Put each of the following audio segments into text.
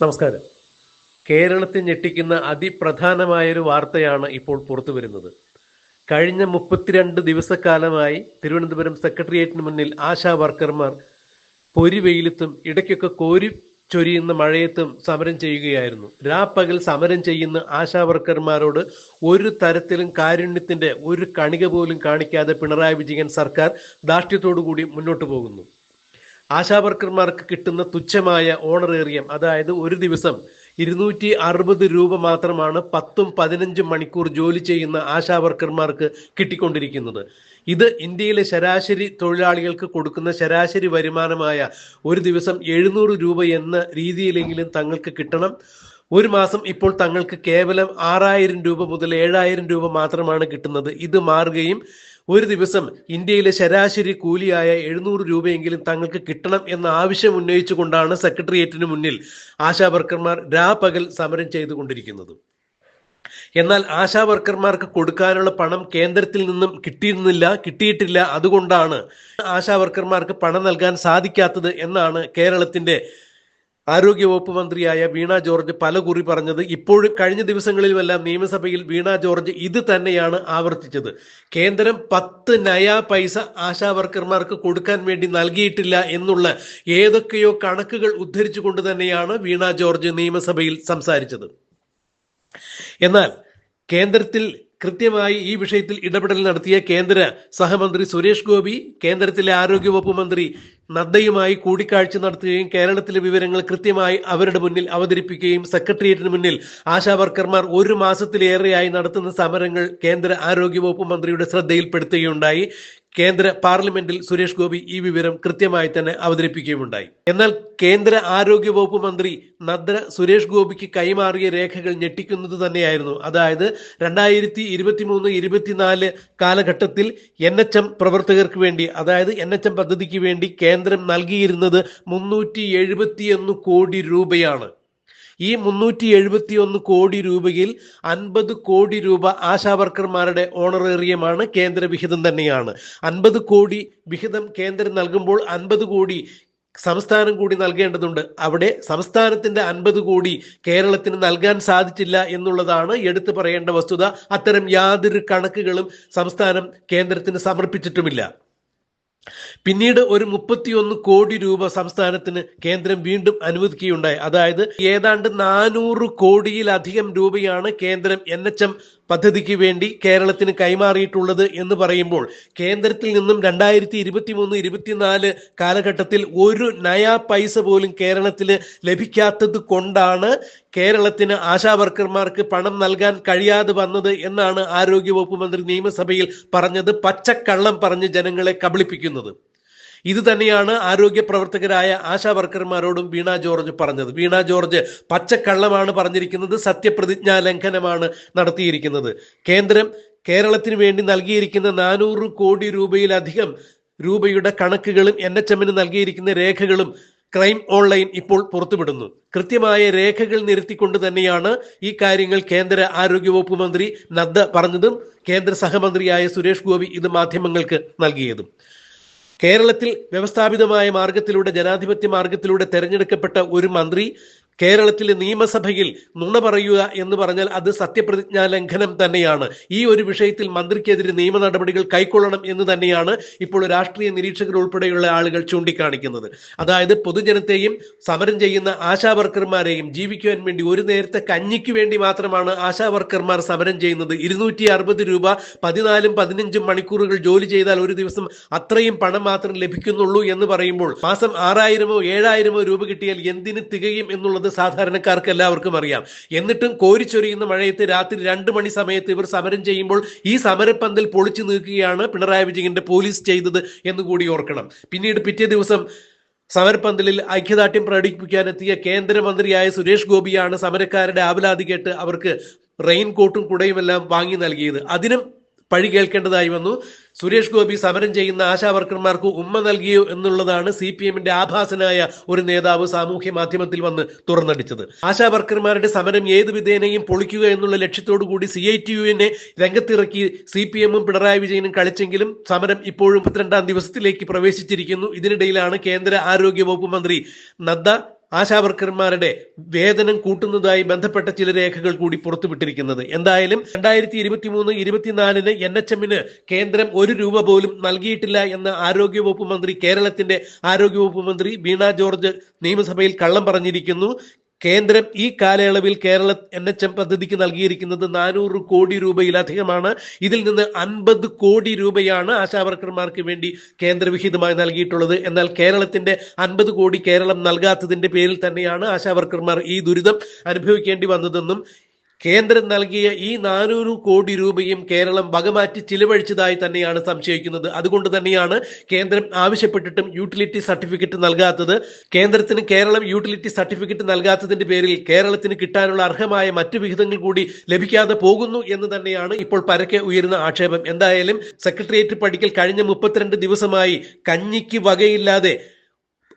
നമസ്കാരം. കേരളത്തെ ഞെട്ടിക്കുന്ന അതിപ്രധാനമായൊരു വാർത്തയാണ് ഇപ്പോൾ പുറത്തു വരുന്നത്. കഴിഞ്ഞ മുപ്പത്തിരണ്ട് ദിവസക്കാലമായി തിരുവനന്തപുരം സെക്രട്ടേറിയറ്റിന് മുന്നിൽ ആശാ വർക്കർമാർ പൊരി വെയിലത്തും ഇടയ്ക്കൊക്കെ കോരി ചൊരിയുന്ന മഴയത്തും സമരം ചെയ്യുകയായിരുന്നു. രാപ്പകൽ സമരം ചെയ്യുന്ന ആശാ വർക്കർമാരോട് ഒരു തരത്തിലും കാരുണ്യത്തിന്റെ ഒരു കണിക പോലും കാണിക്കാതെ പിണറായി വിജയൻ സർക്കാർ ദാർഷ്ട്യത്തോടു കൂടി മുന്നോട്ട് പോകുന്നു. ആശാവർക്കർമാർക്ക് കിട്ടുന്ന തുച്ഛമായ ഓണറേറിയം അതായത് ഒരു ദിവസം ഇരുന്നൂറ്റി അറുപത് രൂപ മാത്രമാണ് പത്തും പതിനഞ്ചും മണിക്കൂർ ജോലി ചെയ്യുന്ന ആശാവർക്കർമാർക്ക് കിട്ടിക്കൊണ്ടിരിക്കുന്നത്. ഇത് ഇന്ത്യയിലെ ശരാശരി തൊഴിലാളികൾക്ക് കൊടുക്കുന്ന ശരാശരി വരുമാനമായ ഒരു ദിവസം എഴുന്നൂറ് രൂപ എന്ന രീതിയിലെങ്കിലും തങ്ങൾക്ക് കിട്ടണം. ഒരു മാസം ഇപ്പോൾ തങ്ങൾക്ക് കേവലം ആറായിരം രൂപ മുതൽ ഏഴായിരം രൂപ മാത്രമാണ് കിട്ടുന്നത്. ഇത് മാറുകയും ഒരു ദിവസം ഇന്ത്യയിലെ ശരാശരി കൂലിയായ എഴുന്നൂറ് രൂപയെങ്കിലും തങ്ങൾക്ക് കിട്ടണം എന്ന ആവശ്യം ഉന്നയിച്ചുകൊണ്ടാണ് സെക്രട്ടേറിയറ്റിന് മുന്നിൽ ആശാ വർക്കർമാർ രാപകൽ സമരം ചെയ്തുകൊണ്ടിരിക്കുന്നത്. എന്നാൽ ആശാ വർക്കർമാർക്ക് കൊടുക്കാനുള്ള പണം കേന്ദ്രത്തിൽ നിന്നും കിട്ടിയിരുന്നില്ല കിട്ടിയിട്ടില്ല. അതുകൊണ്ടാണ് ആശാ വർക്കർമാർക്ക് പണം നൽകാൻ സാധിക്കാത്തത് എന്നാണ് കേരളത്തിന്റെ ആരോഗ്യവകുപ്പ് മന്ത്രിയായ വീണ ജോർജ് പല കുറി പറഞ്ഞത് ഇപ്പോഴും കഴിഞ്ഞ ദിവസങ്ങളിലുമെല്ലാം നിയമസഭയിൽ വീണ ജോർജ് ഇത് തന്നെയാണ് ആവർത്തിച്ചത്. കേന്ദ്രം പത്ത് നയ പൈസ ആശാ വർക്കർമാർക്ക് കൊടുക്കാൻ വേണ്ടി നൽകിയിട്ടില്ല എന്നുള്ള ഏതൊക്കെയോ കണക്കുകൾ ഉദ്ധരിച്ചുകൊണ്ട് തന്നെയാണ് വീണ ജോർജ് നിയമസഭയിൽ സംസാരിച്ചത്. എന്നാൽ കേന്ദ്രത്തിൽ കൃത്യമായി ഈ വിഷയത്തിൽ ഇടപെടൽ നടത്തിയ കേന്ദ്ര സഹമന്ത്രി സുരേഷ് ഗോപി കേന്ദ്രത്തിലെ ആരോഗ്യവകുപ്പ് മന്ത്രി നദ്ദയുമായി കൂടിക്കാഴ്ച നടത്തുകയും കേരളത്തിലെ വിവരങ്ങൾ കൃത്യമായി അവരുടെ മുന്നിൽ അവതരിപ്പിക്കുകയും സെക്രട്ടേറിയറ്റിന് മുന്നിൽ ആശാ വർക്കർമാർ ഒരു മാസത്തിലേറെയായി നടത്തുന്ന സമരങ്ങൾ കേന്ദ്ര ആരോഗ്യവകുപ്പ് മന്ത്രിയുടെ ശ്രദ്ധയിൽപ്പെടുത്തുകയുണ്ടായി. കേന്ദ്ര പാർലമെന്റിൽ സുരേഷ് ഗോപി ഈ വിവരം കൃത്യമായി തന്നെ അവതരിപ്പിക്കുകയുണ്ടായി എന്നാൽ കേന്ദ്ര ആരോഗ്യ വകുപ്പ് മന്ത്രി നദ്ര സുരേഷ് ഗോപിക്ക് കൈമാറിയ രേഖകൾ ഞെട്ടിക്കുന്നത് തന്നെയായിരുന്നു. അതായത് രണ്ടായിരത്തി ഇരുപത്തി മൂന്ന് ഇരുപത്തിനാല് കാലഘട്ടത്തിൽ എൻ എച്ച് എം പ്രവർത്തകർക്ക് വേണ്ടി അതായത് എൻ എച്ച് എം പദ്ധതിക്ക് വേണ്ടി കേന്ദ്രം നൽകിയിരുന്നത് മുന്നൂറ്റി എഴുപത്തിയൊന്ന് കോടി രൂപയാണ്. ഈ മുന്നൂറ്റി എഴുപത്തിയൊന്ന് കോടി രൂപയിൽ അൻപത് കോടി രൂപ ആശാവർക്കർമാരുടെ ഓണറേറിയമാണ് കേന്ദ്ര വിഹിതം തന്നെയാണ്. അൻപത് കോടി വിഹിതം കേന്ദ്രം നൽകുമ്പോൾ അൻപത് കോടി സംസ്ഥാനം കൂടി നൽകേണ്ടതുണ്ട്. അവിടെ സംസ്ഥാനത്തിന്റെ അൻപത് കോടി കേരളത്തിന് നൽകാൻ സാധിച്ചില്ല എന്നുള്ളതാണ് എടുത്തു പറയേണ്ട വസ്തുത. അത്തരം യാതൊരു കണക്കുകളും സംസ്ഥാനം കേന്ദ്രത്തിന് സമർപ്പിച്ചിട്ടുമില്ല. പിന്നീട് ഒരു മുപ്പത്തിയൊന്ന് കോടി രൂപ സംസ്ഥാനത്തിന് കേന്ദ്രം വീണ്ടും അനുവദിക്കുകയുണ്ടായി. അതായത് ഏതാണ്ട് നാനൂറ് കോടിയിലധികം രൂപയാണ് കേന്ദ്രം എൻ എച്ച് എം പദ്ധതിക്ക് വേണ്ടി കേരളത്തിന് കൈമാറിയിട്ടുള്ളത് എന്ന് പറയുമ്പോൾ കേന്ദ്രത്തിൽ നിന്നും രണ്ടായിരത്തി ഇരുപത്തി മൂന്ന് ഇരുപത്തിനാല് കാലഘട്ടത്തിൽ ഒരു നയാ പൈസ പോലും കേരളത്തിന് ലഭിക്കാത്തത് കൊണ്ടാണ് കേരളത്തിന് ആശാ വർക്കർമാർക്ക് പണം നൽകാൻ കഴിയാതെ വന്നത് എന്നാണ് ആരോഗ്യവകുപ്പ് മന്ത്രി നിയമസഭയിൽ പറഞ്ഞത്. പച്ചക്കള്ളം പറഞ്ഞ് ജനങ്ങളെ കബളിപ്പിക്കുന്നത്. ഇത് തന്നെയാണ് ആരോഗ്യ പ്രവർത്തകരായ ആശാ വർക്കർമാരോടും വീണ ജോർജ് പറഞ്ഞത്. വീണ ജോർജ് പച്ചക്കള്ളമാണ് പറഞ്ഞിരിക്കുന്നത് സത്യപ്രതിജ്ഞാ ലംഘനമാണ് നടത്തിയിരിക്കുന്നത്. കേന്ദ്രം കേരളത്തിന് വേണ്ടി നൽകിയിരിക്കുന്ന നാനൂറ് കോടി രൂപയിലധികം രൂപയുടെ കണക്കുകളും എൻ എച്ച് എമ്മിന് നൽകിയിരിക്കുന്ന രേഖകളും ക്രൈം ഓൺലൈൻ ഇപ്പോൾ പുറത്തുവിടുന്നു. കൃത്യമായ രേഖകൾ നിരത്തിക്കൊണ്ട് തന്നെയാണ് ഈ കാര്യങ്ങൾ കേന്ദ്ര ആരോഗ്യവകുപ്പ് മന്ത്രി നദ്ദ പറഞ്ഞതും കേന്ദ്ര സഹമന്ത്രിയായ സുരേഷ് ഗോപി ഇത് മാധ്യമങ്ങൾക്ക് നൽകിയതും. കേരളത്തിൽ വ്യവസ്ഥാപിതമായ മാർഗത്തിലൂടെ ജനാധിപത്യ മാർഗത്തിലൂടെ തെരഞ്ഞെടുക്കപ്പെട്ട ഒരു മന്ത്രി കേരളത്തിലെ നിയമസഭയിൽ നുണ പറയുക എന്ന് പറഞ്ഞാൽ അത് സത്യപ്രതിജ്ഞാ ലംഘനം തന്നെയാണ്. ഈ ഒരു വിഷയത്തിൽ മന്ത്രിക്കെതിരെ നിയമ നടപടികൾ കൈക്കൊള്ളണം എന്ന് തന്നെയാണ് ഇപ്പോൾ രാഷ്ട്രീയ നിരീക്ഷകർ ഉൾപ്പെടെയുള്ള ആളുകൾ ചൂണ്ടിക്കാണിക്കുന്നത്. അതായത് പൊതുജനത്തെയും സമരം ചെയ്യുന്ന ആശാ വർക്കർമാരെയും ജീവിക്കുവാൻ വേണ്ടി ഒരു നേരത്തെ കഞ്ഞിക്ക് വേണ്ടി മാത്രമാണ് ആശാ വർക്കർമാർ സമരം ചെയ്യുന്നത്. ഇരുന്നൂറ്റി അറുപത് രൂപ പതിനാലും പതിനഞ്ചും മണിക്കൂറുകൾ ജോലി ചെയ്താൽ ഒരു ദിവസം അത്രയും പണം മാത്രം ലഭിക്കുന്നുള്ളൂ എന്ന് പറയുമ്പോൾ മാസം ആറായിരമോ ഏഴായിരമോ രൂപ കിട്ടിയാൽ എന്തിന് തികയും എന്നുള്ളത് സാധാരണക്കാർക്ക് എല്ലാവർക്കും അറിയാം. എന്നിട്ടും കോരിച്ചൊരിയുന്ന മഴയത്ത് രാത്രി രണ്ട് മണി സമയത്ത് ഇവർ സമരം ചെയ്യുമ്പോൾ ഈ സമരപ്പന്തൽ പൊളിച്ചു നീക്കുകയാണ് പിണറായി വിജയന്റെ പോലീസ് ചെയ്തത് എന്ന് കൂടി ഓർക്കണം. പിന്നീട് പിറ്റേ ദിവസം സമരപ്പന്തലിൽ ഐക്യദാർഢ്യം പ്രകടിപ്പിക്കാനെത്തിയ കേന്ദ്രമന്ത്രിയായ സുരേഷ് ഗോപിയാണ് സമരക്കാരുടെ ആവലാതി കേട്ട് അവർക്ക് റെയിൻ കോട്ടും കുടയുമെല്ലാം വാങ്ങി നൽകിയത്. അതിനും പഴി കേൾക്കേണ്ടതായി വന്നു. സുരേഷ് ഗോപി സമരം ചെയ്യുന്ന ആശാവർക്കർമാർക്ക് ഉമ്മ നൽകിയോ എന്നുള്ളതാണ് സി പി എമ്മിന്റെ ആഭാസനായ ഒരു നേതാവ് സാമൂഹ്യ മാധ്യമത്തിൽ വന്ന് തുറന്നടിച്ചത്. ആശാവർക്കർമാരുടെ സമരം ഏത് വിധേനയും പൊളിക്കുക എന്നുള്ള ലക്ഷ്യത്തോടു കൂടി സി ഐ ടി യുവിനെ രംഗത്തിറക്കി സി പി എമ്മും പിണറായി വിജയനും കളിച്ചെങ്കിലും സമരം ഇപ്പോഴും പന്ത്രണ്ടാം ദിവസത്തിലേക്ക് പ്രവേശിച്ചിരിക്കുന്നു. ഇതിനിടയിലാണ് കേന്ദ്ര ആരോഗ്യ വകുപ്പ് മന്ത്രി നദ്ദ ആശാവർക്കർമാരുടെ വേതനം കൂട്ടുന്നതായി ബന്ധപ്പെട്ട ചില രേഖകൾ കൂടി പുറത്തുവിട്ടിരിക്കുന്നത്. എന്തായാലും രണ്ടായിരത്തി ഇരുപത്തി മൂന്ന് ഇരുപത്തിനാലിന് എൻ എച്ച് എമ്മിന് കേന്ദ്രം ഒരു രൂപ പോലും നൽകിയിട്ടില്ല എന്ന് ആരോഗ്യവകുപ്പ് മന്ത്രി കേരളത്തിന്റെ ആരോഗ്യവകുപ്പ് മന്ത്രി വീണ ജോർജ് നിയമസഭയിൽ കള്ളം പറഞ്ഞിരിക്കുന്നു. കേന്ദ്രം ഈ കാലയളവിൽ കേരള എൻ എച്ച് എം പദ്ധതിക്ക് നൽകിയിരിക്കുന്നത് നാനൂറ് കോടി രൂപയിലധികമാണ്. ഇതിൽ നിന്ന് അൻപത് കോടി രൂപയാണ് ആശാവർക്കർമാർക്ക് വേണ്ടി കേന്ദ്രവിഹിതമായി നൽകിയിട്ടുള്ളത്. എന്നാൽ കേരളത്തിന്റെ അൻപത് കോടി കേരളം നൽകാത്തതിന്റെ പേരിൽ തന്നെയാണ് ആശാവർക്കർമാർ ഈ ദുരിതം അനുഭവിക്കേണ്ടി വന്നതെന്നും കേന്ദ്രം നൽകിയ ഈ നാനൂറ് കോടി രൂപയും കേരളം വകമാറ്റി ചിലവഴിച്ചതായി തന്നെയാണ് സംശയിക്കുന്നത്. അതുകൊണ്ട് തന്നെയാണ് കേന്ദ്രം ആവശ്യപ്പെട്ടിട്ടും യൂട്ടിലിറ്റി സർട്ടിഫിക്കറ്റ് നൽകാത്തത്. കേന്ദ്രത്തിന് കേരളം യൂട്ടിലിറ്റി സർട്ടിഫിക്കറ്റ് നൽകാത്തതിന്റെ പേരിൽ കേരളത്തിന് കിട്ടാനുള്ള അർഹമായ മറ്റു വിഹിതങ്ങൾ കൂടി ലഭിക്കാതെ പോകുന്നു എന്ന് തന്നെയാണ് ഇപ്പോൾ പരക്കെ ഉയരുന്ന ആക്ഷേപം. എന്തായാലും സെക്രട്ടേറിയറ്റ് പടിക്കൽ കഴിഞ്ഞ മുപ്പത്തിരണ്ട് ദിവസമായി കഞ്ഞിക്ക് വകയില്ലാതെ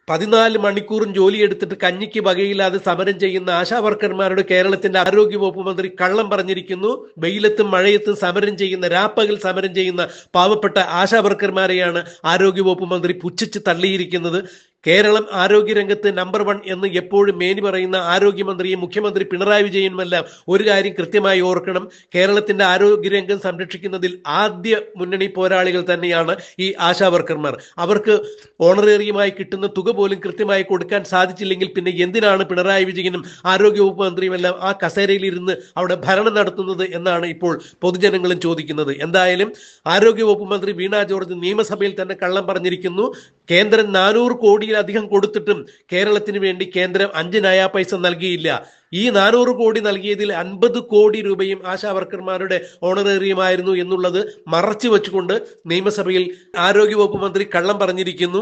പതിനാല് മണിക്കൂറും ജോലിയെടുത്തിട്ട് കഞ്ഞിക്ക് വകയില്ലാതെ സമരം ചെയ്യുന്ന ആശാവർക്കർമാരുടെ കേരളത്തിന്റെ ആരോഗ്യവകുപ്പ് മന്ത്രി കള്ളം പറഞ്ഞിരിക്കുന്നു. വെയിലത്തും മഴയത്തും സമരം ചെയ്യുന്ന രാപ്പകൽ സമരം ചെയ്യുന്ന പാവപ്പെട്ട ആശാവർക്കർമാരെയാണ് ആരോഗ്യവകുപ്പ് മന്ത്രി പുച്ഛിച്ച് തള്ളിയിരിക്കുന്നത്. കേരളം ആരോഗ്യരംഗത്ത് നമ്പർ വൺ എന്ന് എപ്പോഴും മേനി പറയുന്ന ആരോഗ്യമന്ത്രിയും മുഖ്യമന്ത്രി പിണറായി വിജയനുമെല്ലാം ഒരു കാര്യം കൃത്യമായി ഓർക്കണം. കേരളത്തിന്റെ ആരോഗ്യരംഗം സംരക്ഷിക്കുന്നതിൽ ആദ്യ മുന്നണി പോരാളികൾ തന്നെയാണ് ഈ ആശാ വർക്കർമാർ. അവർക്ക് ഓണറേറിയമായി കിട്ടുന്ന തുക പോലും കൃത്യമായി കൊടുക്കാൻ സാധിച്ചില്ലെങ്കിൽ പിന്നെ എന്തിനാണ് പിണറായി വിജയനും ആരോഗ്യവകുപ്പ് മന്ത്രിയുമെല്ലാം ആ കസേരയിൽ ഇരുന്ന് അവിടെ ഭരണം നടത്തുന്നത് എന്നാണ് ഇപ്പോൾ പൊതുജനങ്ങളും ചോദിക്കുന്നത്. എന്തായാലും ആരോഗ്യവകുപ്പ് മന്ത്രി വീണ ജോർജ് നിയമസഭയിൽ തന്നെ കള്ളം പറഞ്ഞിരിക്കുന്നു. കേന്ദ്രം നാനൂറ് കോടിയിലധികം കൊടുത്തിട്ടും കേരളത്തിന് വേണ്ടി കേന്ദ്രം അഞ്ച് നയാ പൈസ നൽകിയില്ല. ഈ നാനൂറ് കോടി നൽകിയതിൽ അൻപത് കോടി രൂപയും ആശാവർക്കർമാരുടെ ഓണറേറിയമായിരുന്നു എന്നുള്ളത് മറച്ചു വെച്ചുകൊണ്ട് നിയമസഭയിൽ ആരോഗ്യവകുപ്പ് മന്ത്രി കള്ളം പറഞ്ഞിരിക്കുന്നു.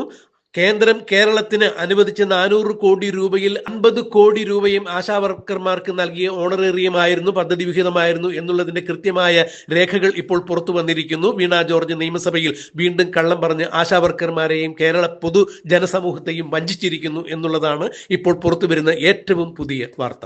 കേന്ദ്രം കേരളത്തിന് അനുവദിച്ച നാനൂറ് കോടി രൂപയിൽ അൻപത് കോടി രൂപയും ആശാവർക്കർമാർക്ക് നൽകിയ ഓണറേറിയമായിരുന്നു പദ്ധതി വിഹിതമായിരുന്നു എന്നുള്ളതിന്റെ കൃത്യമായ രേഖകൾ ഇപ്പോൾ പുറത്തു വന്നിരിക്കുന്നു. വീണ ജോർജ് നിയമസഭയിൽ വീണ്ടും കള്ളം പറഞ്ഞ് ആശാവർക്കർമാരെയും കേരള പൊതു ജനസമൂഹത്തെയും വഞ്ചിച്ചിരിക്കുന്നു എന്നുള്ളതാണ് ഇപ്പോൾ പുറത്തു വരുന്ന ഏറ്റവും പുതിയ വാർത്ത.